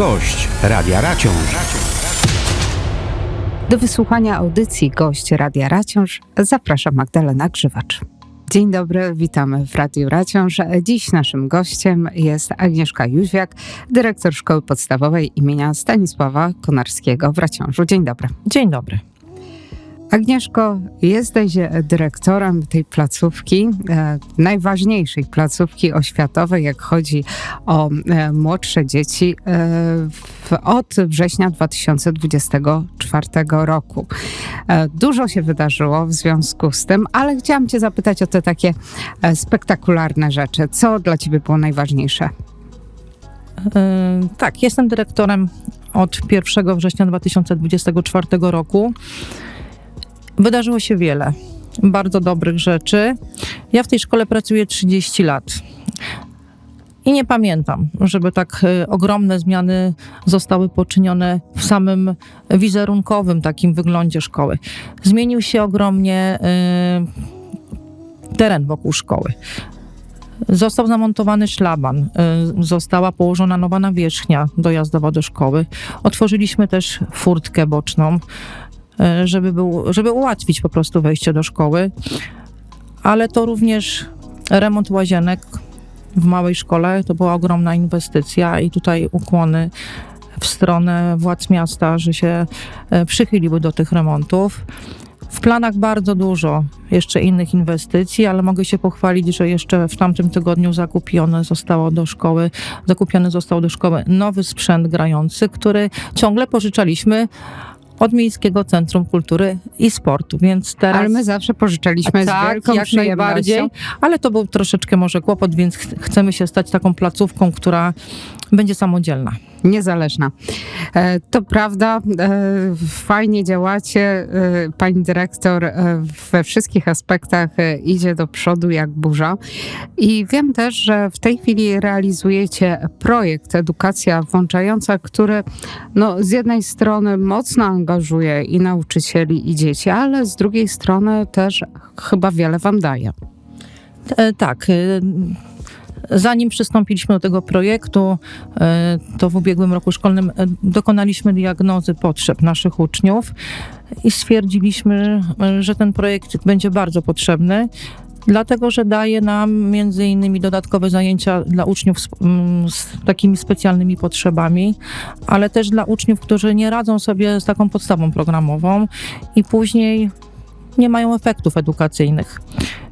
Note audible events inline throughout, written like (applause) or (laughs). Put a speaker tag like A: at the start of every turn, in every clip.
A: Gość Radia Raciąż.
B: Do wysłuchania audycji Gość Radia Raciąż zaprasza Magdalena Grzywacz. Dzień dobry, witamy w Radiu Raciąż. Dziś naszym gościem jest Agnieszka Jóźwiak, dyrektor Szkoły Podstawowej imienia Stanisława Konarskiego w Raciążu. Dzień dobry.
C: Dzień dobry.
B: Agnieszko, jesteś dyrektorem tej placówki, e, najważniejszej placówki oświatowej, jak chodzi o e, młodsze dzieci, e, od września 2024 roku. E, dużo się wydarzyło w związku z tym, ale chciałam Cię zapytać o te takie e, spektakularne rzeczy. Co dla Ciebie było najważniejsze?
C: E, tak, jestem dyrektorem od 1 września 2024 roku. Wydarzyło się wiele bardzo dobrych rzeczy. Ja w tej szkole pracuję 30 lat. I nie pamiętam, żeby tak e, ogromne zmiany zostały poczynione w samym wizerunkowym takim wyglądzie szkoły. Zmienił się ogromnie y, teren wokół szkoły. Został zamontowany szlaban, y, została położona nowa nawierzchnia dojazdowa do szkoły. Otworzyliśmy też furtkę boczną, żeby, był, żeby ułatwić po prostu wejście do szkoły. Ale to również remont łazienek w małej szkole. To była ogromna inwestycja i tutaj ukłony w stronę władz miasta, że się y, przychyliły do tych remontów. W planach bardzo dużo jeszcze innych inwestycji, ale mogę się pochwalić, że jeszcze w tamtym tygodniu zakupione zostało do szkoły, zakupiony został do szkoły nowy sprzęt grający, który ciągle pożyczaliśmy od Miejskiego Centrum Kultury i Sportu, więc teraz...
B: Ale my zawsze pożyczaliśmy
C: tak,
B: z wielką
C: jak najbardziej, ale to był troszeczkę może kłopot, więc ch chcemy się stać taką placówką, która będzie samodzielna.
B: Niezależna. E, To prawda, e, fajnie działacie. e, Pani dyrektor we wszystkich aspektach idzie do przodu jak burza. I wiem też, że w tej chwili realizujecie projekt Edukacja Włączająca, który no, z jednej strony mocno angażuje i nauczycieli, i dzieci, ale z drugiej strony też chyba wiele wam daje.
C: Tak. Zanim przystąpiliśmy do tego projektu, e, to w ubiegłym roku szkolnym e, dokonaliśmy diagnozy potrzeb naszych uczniów i stwierdziliśmy, e, że ten projekt będzie bardzo potrzebny. Dlatego, że daje nam między innymi dodatkowe zajęcia dla uczniów z, z takimi specjalnymi potrzebami, ale też dla uczniów, którzy nie radzą sobie z taką podstawą programową i później nie mają efektów edukacyjnych.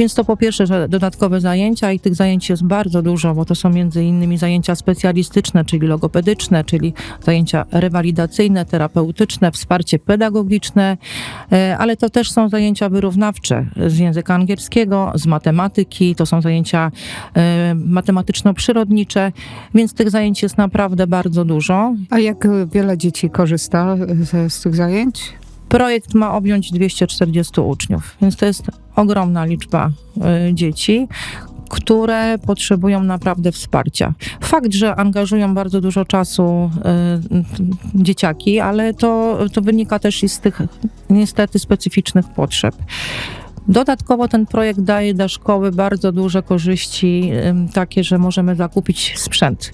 C: Więc to po pierwsze, że dodatkowe zajęcia i tych zajęć jest bardzo dużo, bo to są między innymi zajęcia specjalistyczne, czyli logopedyczne, czyli zajęcia rewalidacyjne, terapeutyczne, wsparcie pedagogiczne, e, ale to też są zajęcia wyrównawcze z języka angielskiego, z matematyki, to są zajęcia e, matematyczno-przyrodnicze, więc tych zajęć jest naprawdę bardzo dużo.
B: A jak wiele dzieci korzysta z, z tych zajęć?
C: Projekt ma objąć 240 uczniów, więc to jest ogromna liczba y, dzieci, które potrzebują naprawdę wsparcia. Fakt, że angażują bardzo dużo czasu y, dzieciaki, ale to, to wynika też i z tych niestety specyficznych potrzeb. Dodatkowo ten projekt daje dla szkoły bardzo duże korzyści, takie, że możemy zakupić sprzęt.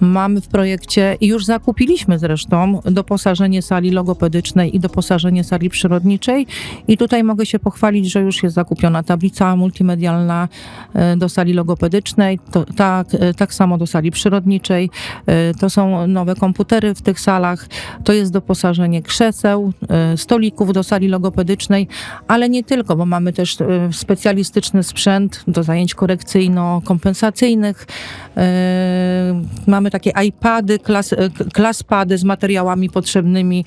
C: Mamy w projekcie i już zakupiliśmy zresztą doposażenie sali logopedycznej i doposażenie sali przyrodniczej. I tutaj mogę się pochwalić, że już jest zakupiona tablica multimedialna e, do sali logopedycznej, to, tak, e, tak samo do sali przyrodniczej. E, To są nowe komputery w tych salach, to jest doposażenie krzeseł, stolików do sali logopedycznej, ale nie tylko, bo mamy też e, specjalistyczny sprzęt do zajęć korekcyjno-kompensacyjnych. E, Mamy takie iPady, klas, e, klaspady z materiałami potrzebnymi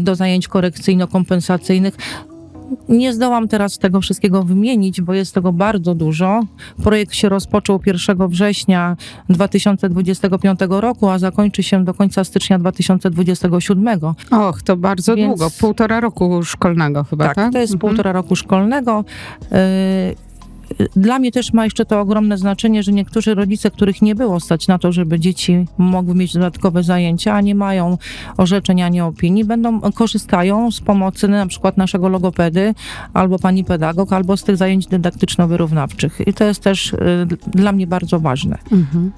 C: do zajęć korekcyjno-kompensacyjnych. Nie zdołam teraz tego wszystkiego wymienić, bo jest tego bardzo dużo. Projekt się rozpoczął 1 września 2025 roku, a zakończy się do końca stycznia 2027.
B: Och, to bardzo
C: Więc-
B: długo, półtora roku szkolnego chyba, tak?
C: Tak, to jest
B: Mhm.
C: półtora roku szkolnego. Y, Dla mnie też ma jeszcze to ogromne znaczenie, że niektórzy rodzice, których nie było stać na to, żeby dzieci mogły mieć dodatkowe zajęcia, a nie mają orzeczeń ani opinii, będą korzystają z pomocy na przykład naszego logopedy albo pani pedagog, albo z tych zajęć dydaktyczno-wyrównawczych. I to jest też y, dla mnie bardzo ważne.
B: Mhm.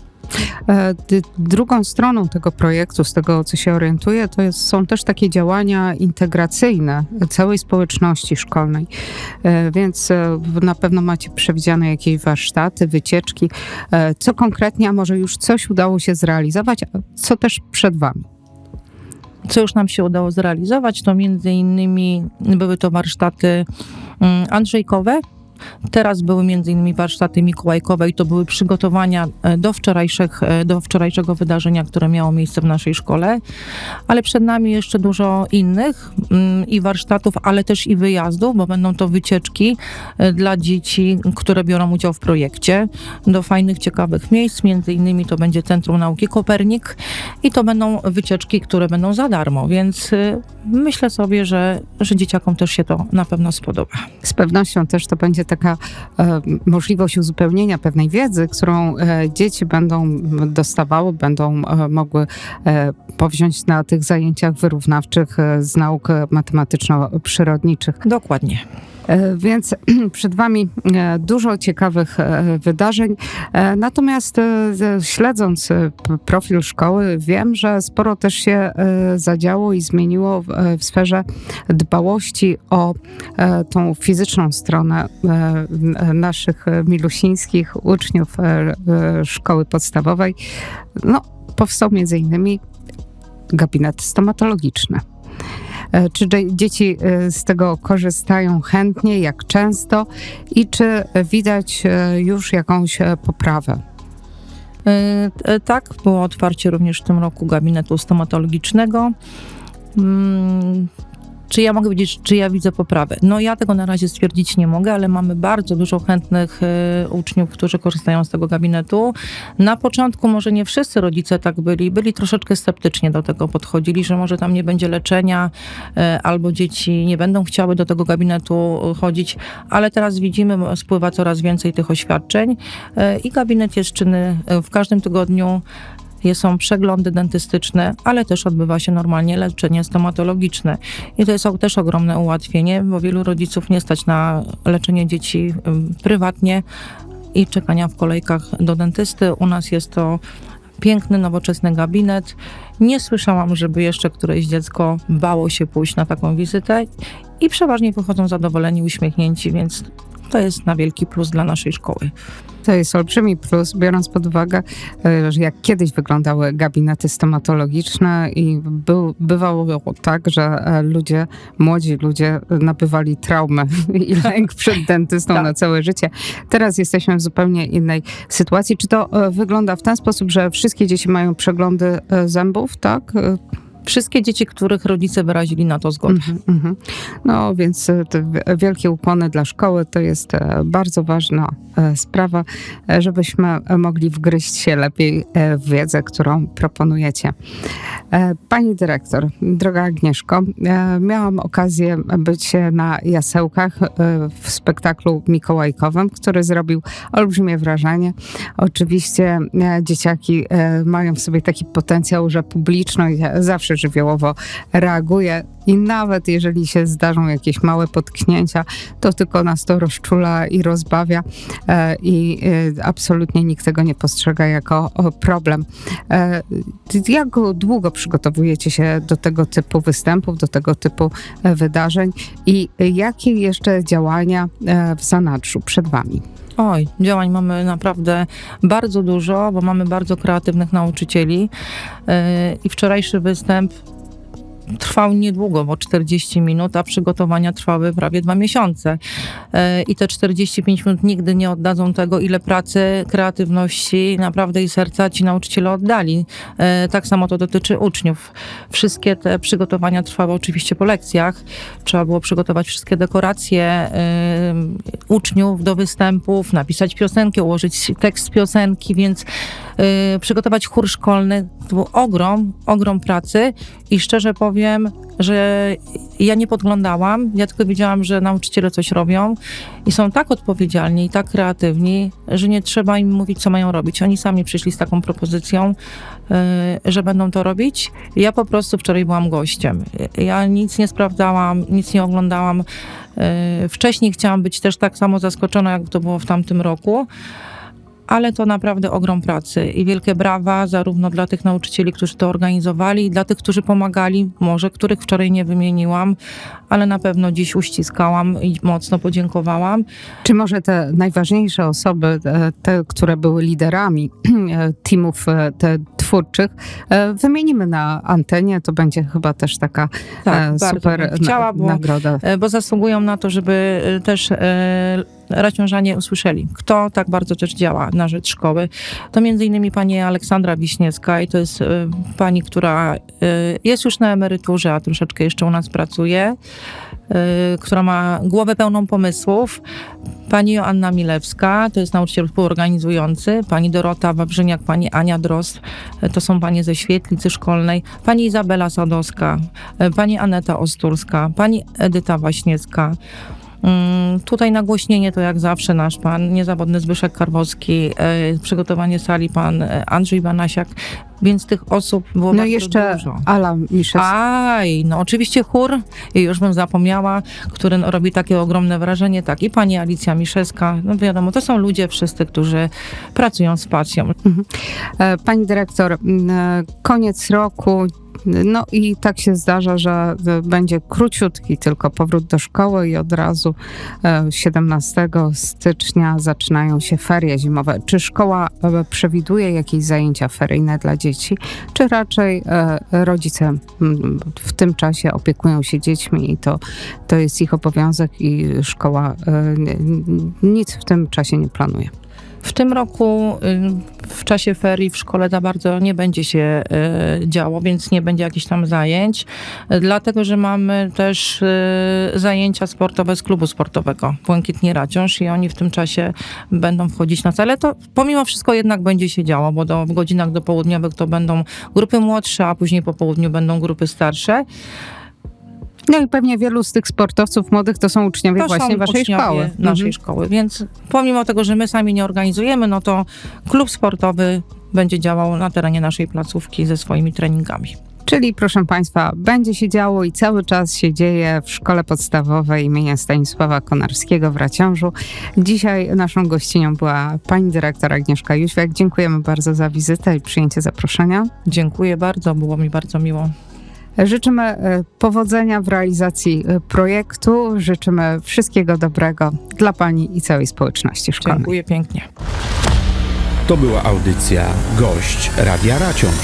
B: E, Drugą stroną tego projektu, z tego co się orientuję, to jest, są też takie działania integracyjne całej społeczności szkolnej. E, Więc e, na pewno macie przewidziane jakieś warsztaty, wycieczki. Co konkretnie, a może już coś udało się zrealizować, co też przed Wami?
C: Co już nam się udało zrealizować, to między innymi były to warsztaty mm, Andrzejkowe. Teraz były innymi warsztaty mikołajkowe i to były przygotowania e, do, wczorajszych, e, do wczorajszego wydarzenia, które miało miejsce w naszej szkole. Ale przed nami jeszcze dużo innych mm, i warsztatów, ale też i wyjazdów, bo będą to wycieczki e, dla dzieci, które biorą udział w projekcie do fajnych, ciekawych miejsc. Między innymi to będzie Centrum Nauki Kopernik i to będą wycieczki, które będą za darmo, więc myślę sobie, że, że dzieciakom też się to na pewno spodoba.
B: Z pewnością też to będzie taka e, możliwość uzupełnienia pewnej wiedzy, którą e, dzieci będą dostawały, będą e, mogły powziąć na tych zajęciach wyrównawczych z nauk matematyczno-przyrodniczych.
C: Dokładnie.
B: E, Więc (clears throat) przed Wami e, dużo ciekawych e, wydarzeń. Natomiast śledząc profil szkoły, wiem, że sporo też się zadziało i zmieniło w, sferze dbałości o tą fizyczną stronę naszych milusińskich uczniów szkoły podstawowej. No, powstał między innymi gabinet stomatologiczny. E, Czy dzie- dzieci e, z tego korzystają chętnie, jak często i czy widać e, już jakąś poprawę?
C: Tak, było otwarcie również w tym roku gabinetu stomatologicznego. Czy ja mogę powiedzieć, czy ja widzę poprawę? No ja tego na razie stwierdzić nie mogę, ale mamy bardzo dużo chętnych y, uczniów, którzy korzystają z tego gabinetu. Na początku może nie wszyscy rodzice tak byli, byli troszeczkę sceptycznie do tego podchodzili, że może tam nie będzie leczenia, y, albo dzieci nie będą chciały do tego gabinetu y, chodzić, ale teraz widzimy, spływa coraz więcej tych oświadczeń y, i gabinet jest czynny w każdym tygodniu. Są przeglądy dentystyczne, ale też odbywa się normalnie leczenie stomatologiczne. I to jest też ogromne ułatwienie, bo wielu rodziców nie stać na leczenie dzieci prywatnie i czekania w kolejkach do dentysty. U nas jest to piękny, nowoczesny gabinet. Nie słyszałam, żeby jeszcze któreś dziecko bało się pójść na taką wizytę i przeważnie wychodzą zadowoleni, uśmiechnięci, więc to jest na wielki plus dla naszej szkoły.
B: To jest olbrzymi plus, biorąc pod uwagę, e, że jak kiedyś wyglądały gabinety stomatologiczne i był, bywało tak, że e, ludzie, młodzi ludzie nabywali traumę (laughs) i lęk przed dentystą
C: Tak.
B: na całe życie. Teraz jesteśmy w zupełnie innej sytuacji. Czy to e, wygląda w ten sposób, że wszystkie dzieci mają przeglądy zębów, tak?
C: Wszystkie dzieci, których rodzice wyrazili na to zgodę.
B: Mhm, mhm. No więc e, te wi- wielkie ukłony dla szkoły to jest e, bardzo ważna e, sprawa, żebyśmy mogli wgryźć się lepiej w wiedzę, którą proponujecie. Pani dyrektor, droga Agnieszko, miałam okazję być na jasełkach w spektaklu mikołajkowym, który zrobił olbrzymie wrażenie. Oczywiście dzieciaki mają w sobie taki potencjał, że publiczność zawsze żywiołowo reaguje i nawet jeżeli się zdarzą jakieś małe potknięcia, to tylko nas to rozczula i rozbawia e, i e, absolutnie nikt tego nie postrzega jako problem. E, Jak długo przygotowujecie się do tego typu występów, do tego typu wydarzeń i jakie jeszcze działania w zanadrzu przed wami?
C: Oj, działań mamy naprawdę bardzo dużo, bo mamy bardzo kreatywnych nauczycieli. Yy, I wczorajszy występ trwał niedługo, bo 40 minut, a przygotowania trwały prawie dwa miesiące. Yy, I te 45 minut nigdy nie oddadzą tego, ile pracy, kreatywności, naprawdę i serca ci nauczyciele oddali. Yy, Tak samo to dotyczy uczniów. Wszystkie te przygotowania trwały oczywiście po lekcjach. Trzeba było przygotować wszystkie dekoracje yy, uczniów do występów, napisać piosenkę, ułożyć tekst piosenki, więc przygotować chór szkolny to był ogrom, ogrom pracy i szczerze powiem, że ja nie podglądałam, ja tylko wiedziałam, że nauczyciele coś robią i są tak odpowiedzialni i tak kreatywni, że nie trzeba im mówić, co mają robić. Oni sami przyszli z taką propozycją, yy, że będą to robić. Ja po prostu wczoraj byłam gościem. Ja nic nie sprawdzałam, nic nie oglądałam. Yy, Wcześniej chciałam być też tak samo zaskoczona, jak to było w tamtym roku. Ale to naprawdę ogrom pracy i wielkie brawa zarówno dla tych nauczycieli, którzy to organizowali, i dla tych, którzy pomagali, może których wczoraj nie wymieniłam, ale na pewno dziś uściskałam i mocno podziękowałam.
B: Czy może te najważniejsze osoby, e, te, które były liderami (clears throat) e, teamów e, te twórczych, e, wymienimy na antenie. To będzie chyba też taka
C: Tak,
B: e,
C: bardzo
B: super
C: chciała, bo
B: nagroda.
C: E, bo zasługują na to, żeby też raciążanie usłyszeli, kto tak bardzo też działa na rzecz szkoły. To między innymi pani Aleksandra Wiśniewska i to jest pani, która jest już na emeryturze, a troszeczkę jeszcze u nas pracuje, która ma głowę pełną pomysłów. Pani Joanna Milewska, to jest nauczyciel współorganizujący, pani Dorota Wawrzyniak, pani Ania Drost, e, to są panie ze świetlicy szkolnej, pani Izabela Sadowska, e, pani Aneta Osturska, pani Edyta Waśniewska. Mm, Tutaj nagłośnienie to jak zawsze nasz pan niezawodny Zbyszek Karwowski, e, przygotowanie sali pan e, Andrzej Banasiak, więc tych osób było
B: No jeszcze
C: dużo.
B: Ala Miszewska.
C: Aj, no oczywiście chór, już bym zapomniała, który no, robi takie ogromne wrażenie, tak, i pani Alicja Miszewska, no wiadomo, to są ludzie wszyscy, którzy pracują z pasją.
B: E, Pani dyrektor, koniec roku. No i tak się zdarza, że e, będzie króciutki tylko powrót do szkoły i od razu e, 17 stycznia zaczynają się ferie zimowe. Czy szkoła e, przewiduje jakieś zajęcia feryjne dla dzieci, czy raczej e, rodzice w tym czasie opiekują się dziećmi i to, to jest ich obowiązek i szkoła e, nic w tym czasie nie planuje?
C: W tym roku y, w czasie ferii w szkole za bardzo nie będzie się y, działo, więc nie będzie jakichś tam zajęć, dlatego że mamy też y, zajęcia sportowe z klubu sportowego Błękitni Raciąż i oni w tym czasie będą wchodzić na cele. To pomimo wszystko jednak będzie się działo, bo do, w godzinach dopołudniowych to będą grupy młodsze, a później po południu będą grupy starsze.
B: No i pewnie wielu z tych sportowców młodych to są uczniowie
C: To
B: właśnie
C: są
B: waszej
C: uczniowie
B: szkoły.
C: Naszej
B: Mhm.
C: szkoły, więc pomimo tego, że my sami nie organizujemy, no to klub sportowy będzie działał na terenie naszej placówki ze swoimi treningami.
B: Czyli proszę Państwa, będzie się działo i cały czas się dzieje w Szkole Podstawowej imienia Stanisława Konarskiego w Raciążu. Dzisiaj naszą gościnią była pani dyrektor Agnieszka Jóźwiak. Dziękujemy bardzo za wizytę i przyjęcie zaproszenia.
C: Dziękuję bardzo, było mi bardzo miło.
B: Życzymy e, powodzenia w realizacji e, projektu. Życzymy wszystkiego dobrego dla Pani i całej społeczności szkolnej.
C: Dziękuję pięknie.
A: To była audycja Gość Radia Raciąg.